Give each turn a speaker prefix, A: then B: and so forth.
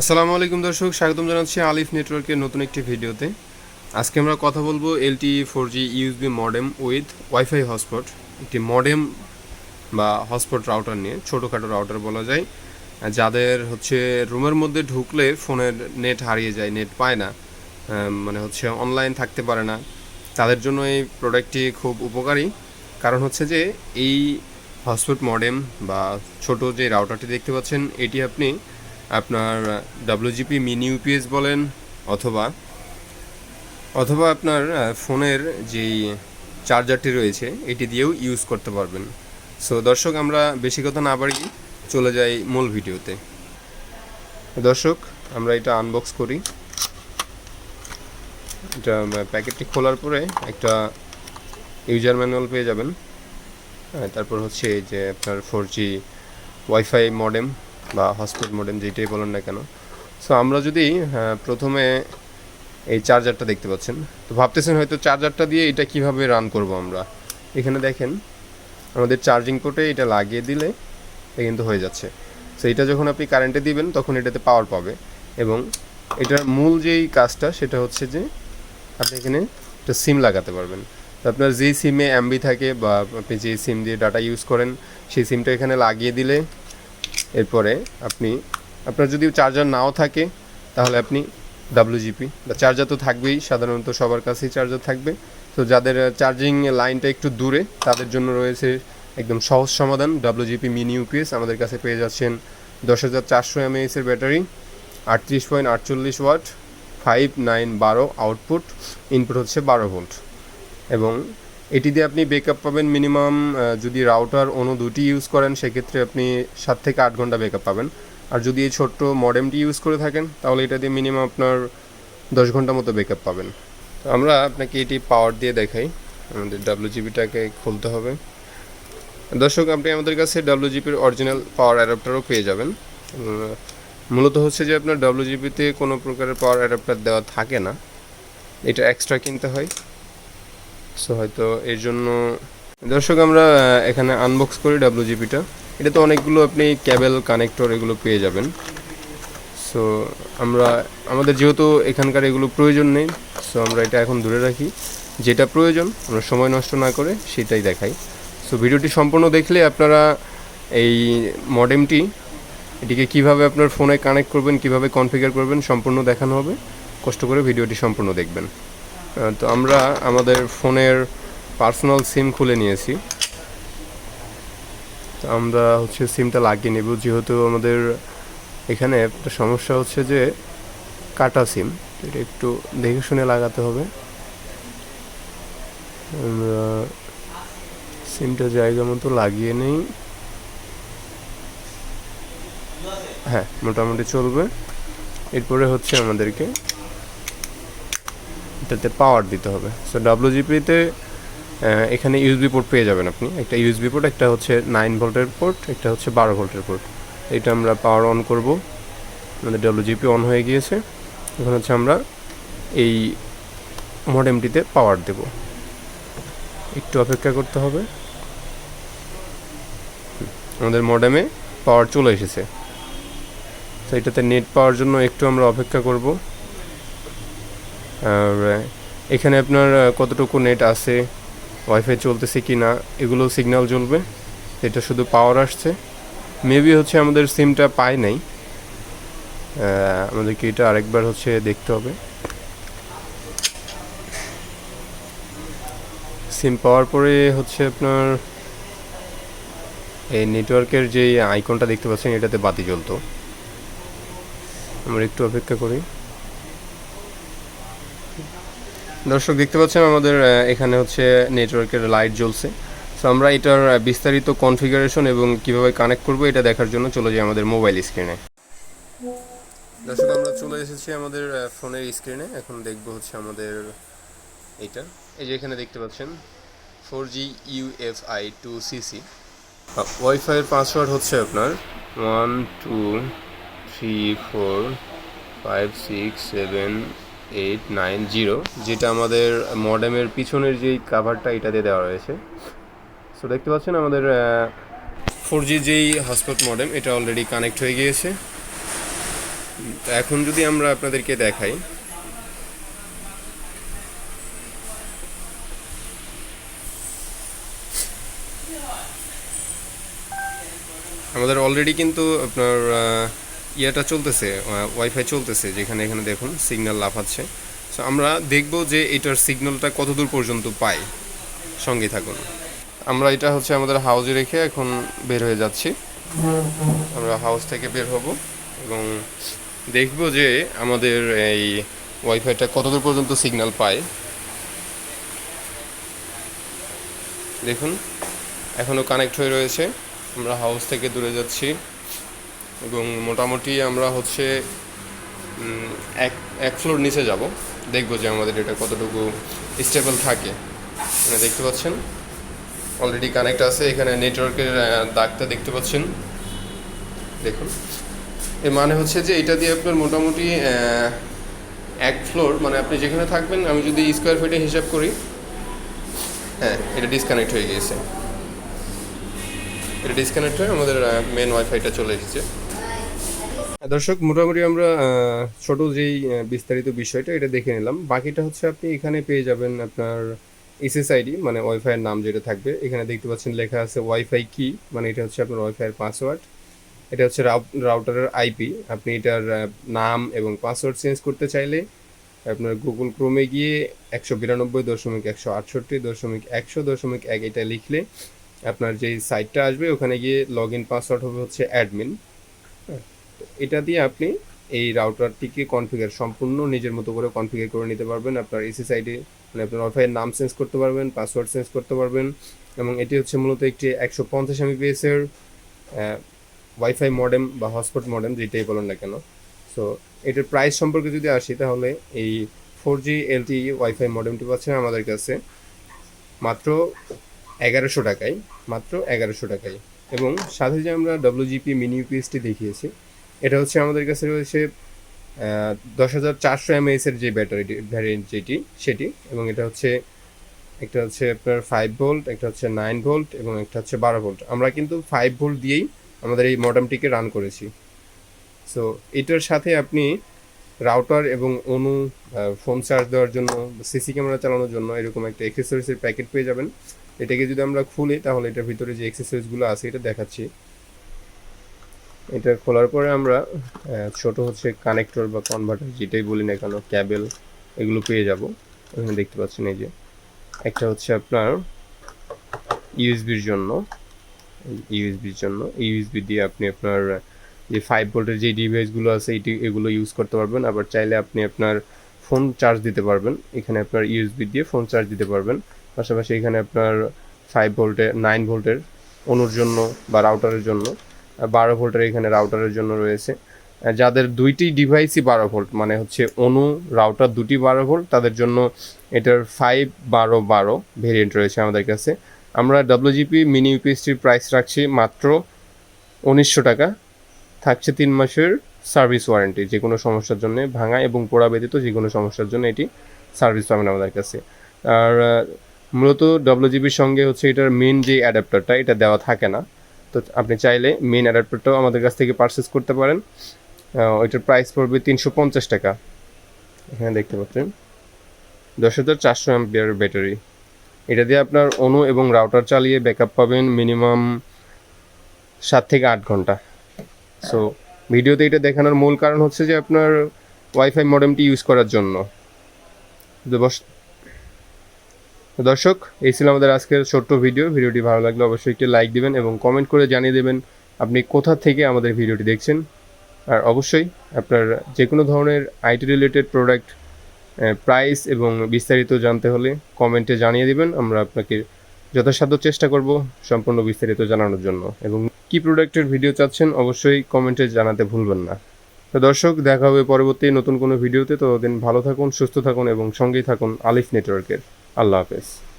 A: আসসালামু আলাইকুম দর্শক, স্বাগতম জানাচ্ছি আলিফ নেটওয়ার্কের নতুন একটি ভিডিওতে। আজকে আমরা কথা বলব LTE four G USB modem with wifi hotspot, একটি মডেম বা হটস্পট রাউটার নিয়ে, ছোটোখাটো রাউটার বলা যায়, যাদের হচ্ছে রুমের মধ্যে ঢুকলে ফোনের নেট হারিয়ে যায়, নেট পায় না মানে হচ্ছে অনলাইন থাকতে পারে না। তাদের জন্য এই প্রোডাক্টটি খুব উপকারী। কারণ হচ্ছে যে, এই হটস্পট মডেম বা ছোট যে রাউটারটি দেখতে পাচ্ছেন, এটি আপনি আপনার ডাব্লিউজিপি মিনি ইউপিএস বলেন অথবা অথবা আপনার ফোনের যেই চার্জারটি রয়েছে, এটি দিয়েও ইউজ করতে পারবেন। সো দর্শক, আমরা বেশি কথা না বাড়ি চলে যাই মূল ভিডিওতে। দর্শক, আমরা এটা আনবক্স করি। এটা প্যাকেটটি খোলার পরে একটা ইউজার ম্যানুয়াল পেয়ে যাবেন। তারপর হচ্ছে যে আপনার ফোর জি ওয়াইফাই মডেম বা হটস্পট মডেম যেটাই বলেন না কেন। সো আমরা যদি প্রথমে এই চার্জারটা দেখতে পাচ্ছেন। তো ভাবতেছেন হয়তো চার্জারটা দিয়ে এটা কীভাবে রান করব আমরা? এখানে দেখেন, আমাদের চার্জিং পোর্টে এটা লাগিয়ে দিলে এটা কিন্তু হয়ে যাচ্ছে। সো এটা যখন আপনি কারেন্টে দিবেন, তখন এটাতে পাওয়ার পাবে। এবং এটার মূল যেই কাজটা, সেটা হচ্ছে যে, আপনি এখানে একটা সিম লাগাতে পারবেন। আপনার যেই সিমে এমবি থাকে বা আপনি যে সিম দিয়ে ডাটা ইউজ করেন, সেই সিমটা এখানে লাগিয়ে দিলে এরপরে আপনি, আপনার যদি চার্জার নাও থাকে, তাহলে আপনি ডাব্লিউজিপি বা চার্জার তো থাকবেই, সাধারণত সবার কাছেই চার্জার থাকবে। তো যাদের চার্জিং লাইনটা একটু দূরে, তাদের জন্য রয়েছে একদম সহজ সমাধান ডাব্লিউজিপি মিনি ইউপিএস আমাদের কাছে পেয়ে যাচ্ছেন দশ হাজার চারশো এমএএসের ব্যাটারি, আটত্রিশ পয়েন্ট আটচল্লিশ ওয়াট ফাইভ নাইন বারো আউটপুট ইনপুট হচ্ছে বারো ভোল্ট এবং এটি দিয়ে আপনি ব্যাকআপ পাবেন মিনিমাম যদি রাউটার অন্য দুটি ইউজ করেন, সেক্ষেত্রে আপনি সাত থেকে আট ঘণ্টা ব্যাকআপ পাবেন। আর যদি এই ছোট্ট মডেমটি ইউজ করে থাকেন, তাহলে এটা দিয়ে মিনিমাম আপনার দশ ঘণ্টা মতো ব্যাকআপ পাবেন। তো আমরা আপনাকে এটি পাওয়ার দিয়ে দেখাই। আমাদের ডাব্লিউজিবিটাকে খুলতে হবে। দর্শক, আপনি আমাদের কাছে ডাব্লিউজিপির অরিজিনাল পাওয়ার অ্যাডাপ্টারও পেয়ে যাবেন। মূলত হচ্ছে যে আপনার ডাব্লিউজিপিতে কোনো প্রকারের পাওয়ার অ্যাডাপ্টার দেওয়া থাকে না। এটা এক্সট্রা কিনতে হয়। সো হয়তো এর জন্য দর্শক, আমরা এখানে আনবক্স করি ডাব্লিউজিপিটা এটা তো অনেকগুলো আপনি ক্যাবেল কানেক্টর এগুলো পেয়ে যাবেন। সো আমরা আমাদের যেহেতু এখানকার এগুলো প্রয়োজন নেই সো আমরা এটা এখন দূরে রাখি। যেটা প্রয়োজন, আমরা সময় নষ্ট না করে সেটাই দেখাই। সো ভিডিওটি সম্পূর্ণ দেখলে আপনারা এই মডেমটি এটিকে কীভাবে আপনার ফোনে কানেক্ট করবেন, কীভাবে কনফিগার করবেন, সম্পূর্ণ দেখানো হবে। কষ্ট করে ভিডিওটি সম্পূর্ণ দেখবেন। তো আমরা আমাদের ফোনের পার্সোনাল সিম খুলে নিয়েছি। তো আমরা হচ্ছে সিমটা লাগিয়ে নেব, যেহেতু আমাদের এখানে একটা সমস্যা হচ্ছে যে কাটা সিম এটা একটু দেখে শুনে লাগাতে হবে। আমরা সিমটা জায়গা মতো লাগিয়ে নেই। হ্যাঁ মোটামুটি চলবে। এরপরে হচ্ছে আমাদেরকে এটাতে পাওয়ার দিতে হবে। সো ডাব্লিউজিপিতে এখানে ইউএসবি পোর্ট পেয়ে যাবেন আপনি। একটা ইউএসবি পোর্ট একটা হচ্ছে নাইন ভোল্টের পোর্ট একটা হচ্ছে বারো ভোল্টের পোর্ট এটা আমরা পাওয়ার অন করব। আমাদের ডাব্লিউজিপি অন হয়ে গিয়েছে। এখন হচ্ছে আমরা এই মডেমটিতে পাওয়ার দেব। একটু অপেক্ষা করতে হবে। আমাদের মডেমে পাওয়ার চলে এসেছে। তো এটাতে নেট পাওয়ার জন্য একটু আমরা অপেক্ষা করব। আর এখানে আপনার কতটুকু নেট আছে ওয়াইফাই চলতেছে কি না এগুলো সিগন্যাল জ্বলবে। এটা শুধু পাওয়ার আসছে। মেবি হচ্ছে আমাদের সিমটা পায় নাই। আমাদেরকে এটা আরেকবার হচ্ছে দেখতে হবে। সিম পাওয়ার পরে হচ্ছে আপনার, এই নেটওয়ার্কের যে আইকনটা দেখতে পাচ্ছেন, এটাতে বাতি জ্বলতো। আমরা একটু অপেক্ষা করি। দর্শক, দেখতে পাচ্ছেন আমাদের এখানে হচ্ছে নেটওয়ার্কের লাইট জ্বলছে। সো আমরা এটার বিস্তারিত কনফিগারেশন এবং কীভাবে কানেক্ট করব এটা দেখার জন্য চলে যাই আমাদের মোবাইল স্ক্রিনে দর্শক, আমরা চলে এসেছি আমাদের ফোনের স্ক্রিনে এখন দেখব হচ্ছে আমাদের এটা। এই যে এখানে দেখতে পাচ্ছেন four G UFI two CC ওয়াইফাইয়ের password হচ্ছে আপনার one two three four five six seven eight nine zero যেটা আমাদের মডেমের পিছনের যেই কাভারটা এটাতে দেওয়া রয়েছে। সো দেখতে পাচ্ছেন আমাদের ফোর জি যেই হটস্পট মডেম এটা অলরেডি কানেক্ট হয়ে গিয়েছে। এখন যদি আমরা আপনাদেরকে দেখাই, আমাদের অলরেডি কিন্তু আপনার ইয়েটা চলতেছে ওয়াইফাই চলতেছে, যেখানে এখানে দেখুন সিগন্যাল লাফাচ্ছে। সো আমরা দেখব যে এটার সিগন্যালটা কতদূর পর্যন্ত পাই সঙ্গে থাকুন। আমরা এটা হচ্ছে আমাদের হাউজে রেখে এখন বের হয়ে যাচ্ছি। আমরা হাউস থেকে বের হব এবং দেখব যে আমাদের এই ওয়াইফাইটা কতদূর পর্যন্ত সিগন্যাল পায়। দেখুন এখনও কানেক্ট হয়ে রয়েছে। আমরা হাউস থেকে দূরে যাচ্ছি। এবং মোটামুটি আমরা হচ্ছে এক এক ফ্লোর নিচে যাব। দেখব যে আমাদের এটা কতটুকু স্টেবল থাকে। মানে দেখতে পাচ্ছেন অলরেডি কানেক্ট আছে। এখানে নেটওয়ার্কের দাগটা দেখতে পাচ্ছেন। দেখুন। এর মানে হচ্ছে যে এটা দিয়ে আপনার মোটামুটি এক ফ্লোর মানে আপনি যেখানে থাকবেন, আমি যদি স্কোয়ার ফিটে হিসাব করি হ্যাঁ এটা ডিসকানেক্ট হয়ে গিয়েছে। এটা ডিসকানেক্ট হয়ে আমাদের মেন ওয়াইফাইটা চলে এসেছে। দর্শক, মোটামুটি আমরা ছোট যেই বিস্তারিত বিষয়টা, এটা দেখে নিলাম। বাকিটা হচ্ছে আপনি এখানে পেয়ে যাবেন আপনার এসএসআইডি মানে ওয়াইফাইয়ের নাম যেটা থাকবে। এখানে দেখতে পাচ্ছেন লেখা আছে ওয়াইফাই কি মানে এটা হচ্ছে আপনার ওয়াইফাইয়ের পাসওয়ার্ড এটা হচ্ছে রাউটারের আইপি আপনি এটার নাম এবং পাসওয়ার্ড চেঞ্জ করতে চাইলে আপনার গুগল ক্রোমে গিয়ে একশো বিরানব্বই দশমিক একশো আটষট্টি দশমিক একশো দশমিক এক, এটা লিখলে আপনার যেই সাইটটা আসবে, ওখানে গিয়ে লগ ইন পাসওয়ার্ড হবে হচ্ছে অ্যাডমিন এটা দিয়ে আপনি এই রাউটারটিকে কনফিগার সম্পূর্ণ নিজের মতো করে কনফিগার করে নিতে পারবেন। আপনার এসএসআইডি মানে আপনার ওয়াইফাইয়ের নাম চেঞ্জ করতে পারবেন পাসওয়ার্ড চেঞ্জ করতে পারবেন এবং এটি হচ্ছে মূলত একটি একশো পঞ্চাশ এমবিপিএস এর ওয়াইফাই মডেম বা হটস্পট মডেম যেটাই বলেন না কেন। সো এটার প্রাইস সম্পর্কে যদি আসি, তাহলে এই ফোর জি এলটি ওয়াইফাই মডেমটি পাচ্ছেন আমাদের কাছে মাত্র এগারোশো টাকায়, মাত্র এগারোশো টাকায়। এবং সাথে যে আমরা ডব্লিউজিপি মিনি ইউপিএসটি দেখিয়েছি এটা হচ্ছে আমাদের কাছে রয়েছে দশ হাজার চারশো এমএএস এর যে ব্যাটারি ভ্যারিয়েন্ট যেটি, সেটি, এবং এটা হচ্ছে, একটা হচ্ছে আপনার ফাইভ ভোল্ট একটা হচ্ছে নাইন ভোল্ট এবং একটা হচ্ছে বারো ভোল্ট আমরা কিন্তু ফাইভ ভোল্ট দিয়েই আমাদের এই মডেমটিকে রান করেছি। সো এটার সাথে আপনি রাউটার এবং অনু ফোন চার্জ দেওয়ার জন্য সিসি ক্যামেরা চালানোর জন্য এরকম একটা এক্সেসরিজের প্যাকেট পেয়ে যাবেন। এটাকে যদি আমরা খুলি, তাহলে এটার ভিতরে যে এক্সেসরিজগুলো আছে, এটা দেখাচ্ছি। এটা খোলার পরে আমরা ছোট হচ্ছে কানেক্টর বা কনভার্টার যেটাই বলি না কেন ক্যাবেল এগুলো পেয়ে যাব। এখানে দেখতে পাচ্ছেন এই যে, একটা হচ্ছে আপনার ইউএসবির জন্য ইউএসবির জন্য। ইউএসবি দিয়ে আপনি আপনার, যে ফাইভ ভোল্টের যে ডিভাইসগুলো আছে, এটি, এগুলো ইউজ করতে পারবেন। আবার চাইলে আপনি আপনার ফোন চার্জ দিতে পারবেন। এখানে আপনার ইউএসবি দিয়ে ফোন চার্জ দিতে পারবেন। পাশাপাশি এখানে আপনার ফাইভ ভোল্টের নাইন ভোল্টের অনুর জন্য বা রাউটারের জন্য। বারো ভোল্টের এখানে রাউটারের জন্য রয়েছে। যাদের দুইটি ডিভাইসই বারো ভোল্ট মানে হচ্ছে অনু রাউটার দুটি বারো ভোল্ট, তাদের জন্য এটার ফাইভ বারো বারো ভেরিয়েন্ট রয়েছে আমাদের কাছে। আমরা ডাব্লিউজিপি মিনি ইউপিএসটির প্রাইস রাখছি মাত্র উনিশশো টাকা। থাকছে তিন মাসের সার্ভিস ওয়ারেন্টি যে কোনো সমস্যার জন্য ভাঙা এবং পোড়া ব্যতীত যে কোনো সমস্যার জন্য এটি সার্ভিস পাবেন আমাদের কাছে। আর মূলত ডব্লিউজিবির সঙ্গে হচ্ছে এটার মেন যে অ্যাডাপ্টারটা এটা দেওয়া থাকে না। তো আপনি চাইলে মেন অ্যাডাপ্টারটাও আমাদের কাছ থেকে পারচেস করতে পারেন। ওইটার প্রাইস পড়বে তিনশো পঞ্চাশ টাকা। এখানে দেখতে পাচ্ছেন। দশ হাজার চারশো অ্যাম্পিয়ার ব্যাটারি এটা দিয়ে আপনার অনু এবং রাউটার চালিয়ে ব্যাকআপ পাবেন মিনিমাম সাত থেকে আট ঘণ্টা। সো ভিডিওতে এটা দেখানোর মূল কারণ হচ্ছে যে আপনার ওয়াইফাই মডেমটি ইউজ করার জন্য। দর্শক, এই ছিল আমাদের আজকের ছোট্ট ভিডিও। ভিডিওটি ভালো লাগলে অবশ্যই একটি লাইক দিবেন এবং কমেন্ট করে জানিয়ে দেবেন আপনি কোথা থেকে আমাদের ভিডিওটি দেখছেন। আর অবশ্যই আপনার যে কোনো ধরনের আইটি রিলেটেড প্রোডাক্ট প্রাইস এবং বিস্তারিত জানতে হলে কমেন্টে জানিয়ে দেবেন। আমরা আপনাকে যথাসাধ্য চেষ্টা করব সম্পূর্ণ বিস্তারিত জানানোর জন্য। এবং কি প্রোডাক্টের ভিডিও চাচ্ছেন অবশ্যই কমেন্টে জানাতে ভুলবেন না। তো দর্শক, দেখা হবে পরবর্তী নতুন কোনো ভিডিওতে ততদিন ভালো থাকুন, সুস্থ থাকুন এবং সঙ্গেই থাকুন আলিফ নেটওয়ার্কের। আল্লাহ হাফেজ।